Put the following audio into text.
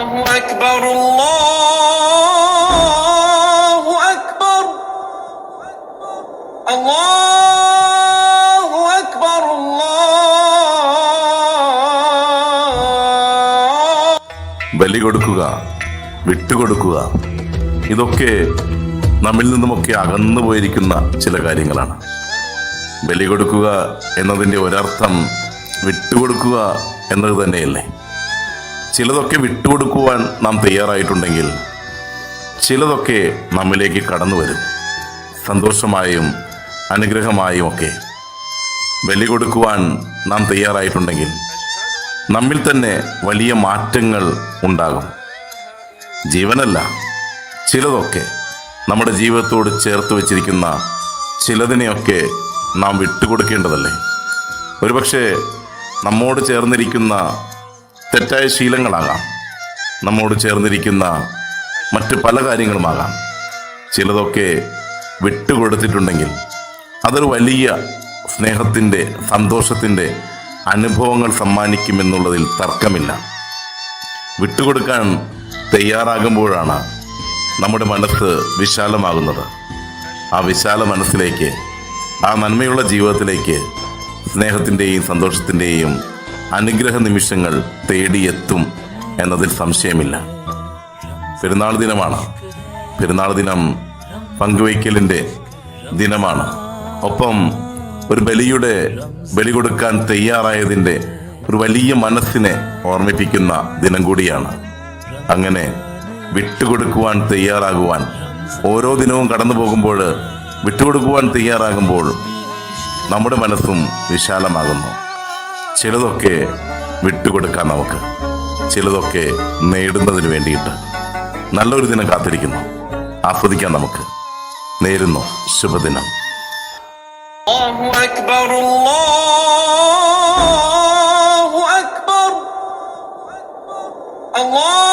الله أكبر الله أكبر الله أكبر الله ബലി കൊടുക്കുക വിട്ടുകൊടുക്കുക ഇതൊക്കെ നമ്മിൽ നിന്നുമൊക്കെ അകന്നു പോയിരിക്കുന്ന ചില കാര്യങ്ങളാണ് ബലി കൊടുക്കുക എന്നതിൻ്റെ ഒരർത്ഥം വിട്ടുകൊടുക്കുക എന്നത് തന്നെയല്ലേ ചിലതൊക്കെ വിട്ടുകൊടുക്കുവാൻ നാം തയ്യാറായിട്ടുണ്ടെങ്കിൽ ചിലതൊക്കെ നമ്മിലേക്ക് കടന്നു വരും. സന്തോഷമായും അനുഗ്രഹമായും ഒക്കെ ബലി കൊടുക്കുവാൻ നാം തയ്യാറായിട്ടുണ്ടെങ്കിൽ നമ്മിൽ തന്നെ വലിയ മാറ്റങ്ങൾ ഉണ്ടാകും. ജീവനല്ല ചിലതൊക്കെ നമ്മുടെ ജീവിതത്തോട് ചേർത്ത് വച്ചിരിക്കുന്ന ചിലതിനെയൊക്കെ നാം വിട്ടുകൊടുക്കേണ്ടതല്ലേ? ഒരുപക്ഷെ നമ്മോട് ചേർന്നിരിക്കുന്ന തെറ്റായ ശീലങ്ങളാകാം. നമ്മോട് ചേർന്നിരിക്കുന്ന മറ്റ് പല കാര്യങ്ങളുമാകാം. ചിലതൊക്കെ വിട്ടുകൊടുത്തിട്ടുണ്ടെങ്കിൽ അതൊരു വലിയ സ്നേഹത്തിന്റെ സന്തോഷത്തിന്റെ അനുഭവങ്ങൾ സമ്മാനിക്കുമെന്നുള്ളതിൽ തർക്കമില്ല. വിട്ടുകൊടുക്കാൻ തയ്യാറാകുമ്പോഴാണ് നമ്മുടെ മനസ്സ് വിശാലമാകുന്നത്. ആ വിശാല മനസ്സിലേക്ക് ആ നന്മയുള്ള ജീവിതത്തിലേക്ക് സ്നേഹത്തിന്റെയും സന്തോഷത്തിന്റെയും അനുഗ്രഹ നിമിഷങ്ങൾ തേടിയെത്തും എന്നതിൽ സംശയമില്ല. പെരുന്നാൾ ദിനമാണ്. പെരുന്നാൾ ദിനം പങ്കുവയ്ക്കലിന്റെ ദിനമാണ്. ഒപ്പം ഒരു ബലിയുടെ ബലി കൊടുക്കാൻ തയ്യാറായതിന്റെ ഒരു വലിയ മനസ്സിനെ ഓർമ്മിപ്പിക്കുന്ന ദിനം കൂടിയാണ്. അങ്ങനെ വിട്ടുകൊടുക്കുവാൻ തയ്യാറാകുവാൻ ഓരോ ദിനവും കടന്നു പോകുമ്പോൾ വിട്ടുകൊടുക്കുവാൻ തയ്യാറാകുമ്പോൾ നമ്മുടെ മനസ്സും വിശാലമാകുന്നു. ചിലതൊക്കെ വിട്ടുകൊടുക്കാം നമുക്ക്. ചിലതൊക്കെ നേടുന്നതിന് വേണ്ടിയിട്ട്. നല്ലൊരു ദിനം കാത്തിരിക്കുന്നു. ആസ്വദിക്കാം നമുക്ക്. നേരുന്നു. ശുഭദിനം. അക്ബർ അക്ബർ അള്ളാഹ്